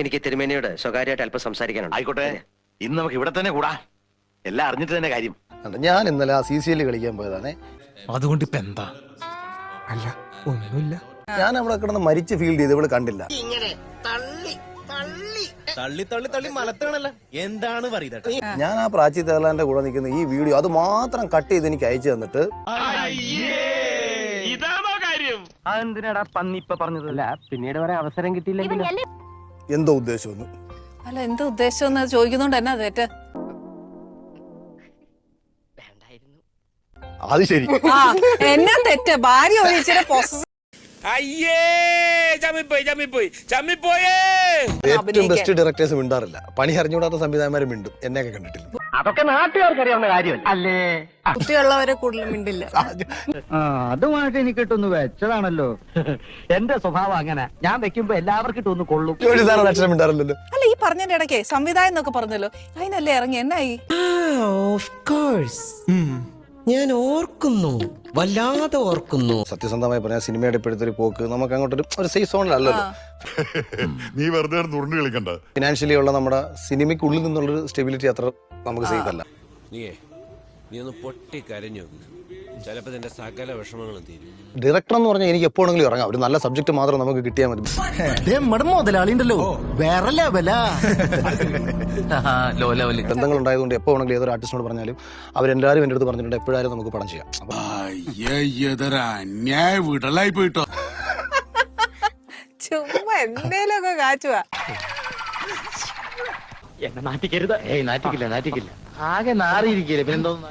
എനിക്ക് തിരുമേനിയോട് സ്വകാര്യമായിട്ട് അല്പം സംസാരിക്കാനുണ്ട്. ആയിക്കോട്ടെ. ഇന്ന് നമുക്ക് ഇവിടെ തന്നെ കൂടാ. എല്ലാം അറിഞ്ഞിട്ട് തന്നെ കാര്യം. ഞാൻ ഇന്നലെ ആ സി സി എല്ലിൽ കളിക്കാൻ പോയതാണേ. അതുകൊണ്ട് ഇപ്പൊ എന്താ? അല്ല ഒന്നുമില്ല. ഞാൻ അവിടെ കിടന്ന് മരിച്ച് ഫീൽ ചെയ്ത് ഇവൾ കണ്ടില്ല. തള്ളി തള്ളി. തള്ളി മലത്താണല്ലോ എന്താണ് പറയുന്നത്? ഞാൻ ആ പ്രാചി തേലാന്റെ കൂടെ നിൽക്കുന്ന ഈ വീഡിയോ അത് മാത്രം കട്ട് ചെയ്ത് എനിക്ക് അയച്ചു തന്നിട്ട് അതെന്തിനാടാ പന്നി ഇപ്പൊ പറഞ്ഞതല്ല അല്ല പിന്നീട് വരെ അവസരം കിട്ടിയില്ലെങ്കിൽ എന്തോ ഉദ്ദേശമെന്ന്? അല്ല എന്താ ഉദ്ദേശം എന്ന് ചോദിക്കുന്നോണ്ട് എന്നാ തെറ്റ് അത് ശരി. ആ എന്നാ തെറ്റ്? ഭാര്യ ഒരു ഇച്ചിരി പൊസ അയ്യേ ചമ്മിപ്പോയി ചമ്മിപ്പോയി ചമ്മിപ്പോയേ! ഏറ്റവും ബെസ്റ്റ് ഡയറക്ടേഴ്സ് മിണ്ടാറില്ല. പണി അറിഞ്ഞുകൂടാത്ത സംവിധായകന്മാരെ മിണ്ടും. എന്നെയൊക്കെ കണ്ടിട്ടില്ല. അതൊക്കെ നാട്ടുകാർക്ക് അറിയാവുന്ന കാര്യമല്ല? അല്ലേ? കുട്ടിയുള്ളവരെ കൂടുതൽ മിണ്ടില്ല. അതുമായിട്ട് എനിക്ക് ഇട്ടൊന്ന് വെച്ചതാണല്ലോ. എന്റെ സ്വഭാവം അങ്ങനെ. ഞാൻ വെക്കുമ്പോ എല്ലാവർക്കും ഇട്ടൊന്ന് കൊള്ളും. അല്ല ഈ പറഞ്ഞതിന്റെ ഇടയ്ക്ക് സംവിധായം എന്നൊക്കെ പറഞ്ഞല്ലോ. അതിനല്ലേ ഇറങ്ങി? എന്നായി? ഓഫ് കോഴ്സ് ഞാൻ ഓർക്കുന്നു വല്ലാതെ ഓർക്കുന്നു. സത്യസന്ധമായി പറഞ്ഞാൽ സിനിമയുടെ ഇപ്പോഴത്തെ ഒരു പോക്ക് നമുക്ക് അങ്ങോട്ട് ഒരു സേഫ് സോണിലല്ലോ നീ വെറുതെ കളിക്കണ്ട. ഫിനാൻഷ്യലി ഉള്ള നമ്മുടെ സിനിമയ്ക്കുള്ളിൽ നിന്നുള്ളൊരു സ്റ്റെബിലിറ്റി അത്ര നമുക്ക് സേഫ് അല്ല. നീയേ നീ ഒന്ന് പൊട്ടി കരഞ്ഞു ചിലപ്പോ നിന്റെ സകല വിഷമങ്ങളും തീരും. ഡയറക്ടർ എന്ന് പറഞ്ഞാൽ എനിക്ക് എപ്പോഴെങ്കിലും ഇറങ്ങാം. ഒരു നല്ല സബ്ജക്ട് മാത്രം നമുക്ക് കിട്ടിയാൽ മതി. മുതലാളി ഉണ്ടല്ലോ വേറെ ലെവല ലോ ലെവൽ ബന്ധങ്ങൾ ഉണ്ടായതുകൊണ്ട് എപ്പോ വേണമെങ്കിലും ഏതൊരു ആർട്ടിസ്റ്റിനോട് പറഞ്ഞാലും അവരെല്ലാവരും എന്റെ അടുത്ത് പറഞ്ഞിട്ടുണ്ട് എപ്പോഴായാലും നമുക്ക് പടം ചെയ്യാം. വിടലായി പോയിട്ടോ. ചുമ്മാ എന്തേലൊക്കെ കാച്ചുവാ. എന്നെ നാട്ടിക്കരുത് ഏയ് നാട്ടിക്കില്ല നാട്ടിക്കില്ല ആകെ നാറിയിരിക്കില്ലേ പിന്നെന്തോന്നു